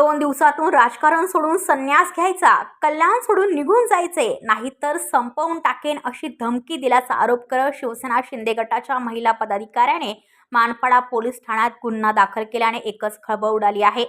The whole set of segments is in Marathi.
दोन दिवसातून राजकारण सोडून संन्यास घ्यायचा कल्याण सोडून निघून जायचे नाहीतर संपवून टाकेन अशी धमकी दिल्याचा आरोप करत शिवसेना शिंदे गटाच्या महिला पदाधिकाऱ्याने मानपाडा पोलीस ठाण्यात गुन्हा दाखल केल्याने एकच खळबळ उडाली आहे.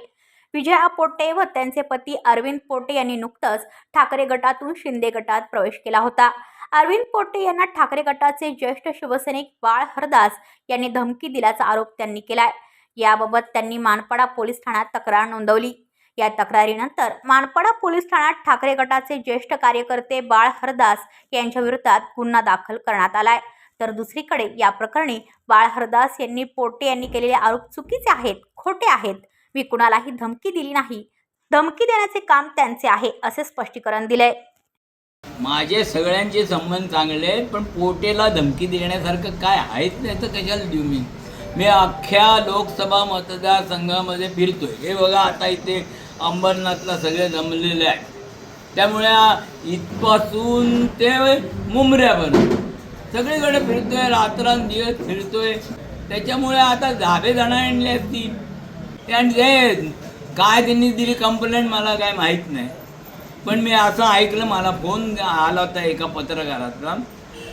विजया पोटे व त्यांचे पती अरविंद पोटे यांनी नुकतंच ठाकरे गटातून शिंदे गटात प्रवेश केला होता. अरविंद पोटे यांना ठाकरे गटाचे ज्येष्ठ शिवसैनिक बाळ हरदास यांनी धमकी दिल्याचा आरोप त्यांनी केलाय. याबाबत त्यांनी मानपाडा पोलीस ठाण्यात तक्रार नोंदवली. या तक्रारीनंतर मानपाडा पोलीस ठाण्यात ठाकरे गटाचे ज्येष्ठ कार्यकर्ते बाळ हरदास यांच्या विरोधात गुन्हा दाखल करण्यात आलाय. तर दुसरीकडे या प्रकरणी बाळ हरदास यांनी पोटे यांनी केलेले आरोप चुकीचे आहेत खोटे आहेत. मी कुणालाही धमकी दिली नाही. धमकी देण्याचे काम त्यांचे आहे असे स्पष्टीकरण दिले माझे सगळ्यांचे संबंध चांगले पण पोटेला धमकी देण्यासारखं काय आहेच नाही तर कशाला देऊ मी? मी अख्ख्या लोकसभा मतदारसंघामध्ये फिरतोय. हे बघा आता इथे अंबरनाथला सगळे जमलेले आहेत. त्यामुळे इथपासून ते मुंबऱ्यापर्यंत सगळीकडे फिरतोय रात्रंदिवस फिरतोय. त्याच्यामुळे आता धाबे जण आणले असतील त्यांचे आणि काय त्यांनी दिली कंप्लेंट मला काय माहीत नाही. पण मी असं ऐकलं मला फोन आला होता एका पत्रकाराचा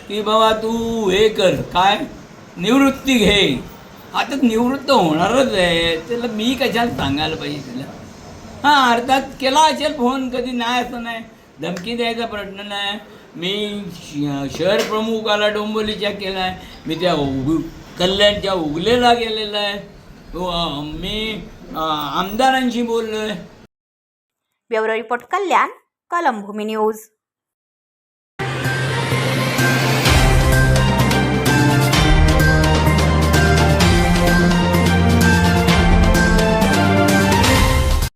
की बाबा तू हे कर काय? निवृत्ती घे. आता निवृत्त होणारच आहे. त्याला मी कशाला सांगायला पाहिजे तिला हां अर्थात केला असेल फोन कधी नाही असं नाही. धमकी द्यायचा प्रश्न नाही. मी श- शहर प्रमुखाला डोंबोलीच्या केला आहे मी त्या उग कल्याणच्या उगलेला गेलेला आहे. हो, मी आमदारांशी बोललो आहे ब्युरो रिपोर्ट कल्याण कलमभूमी न्यूज.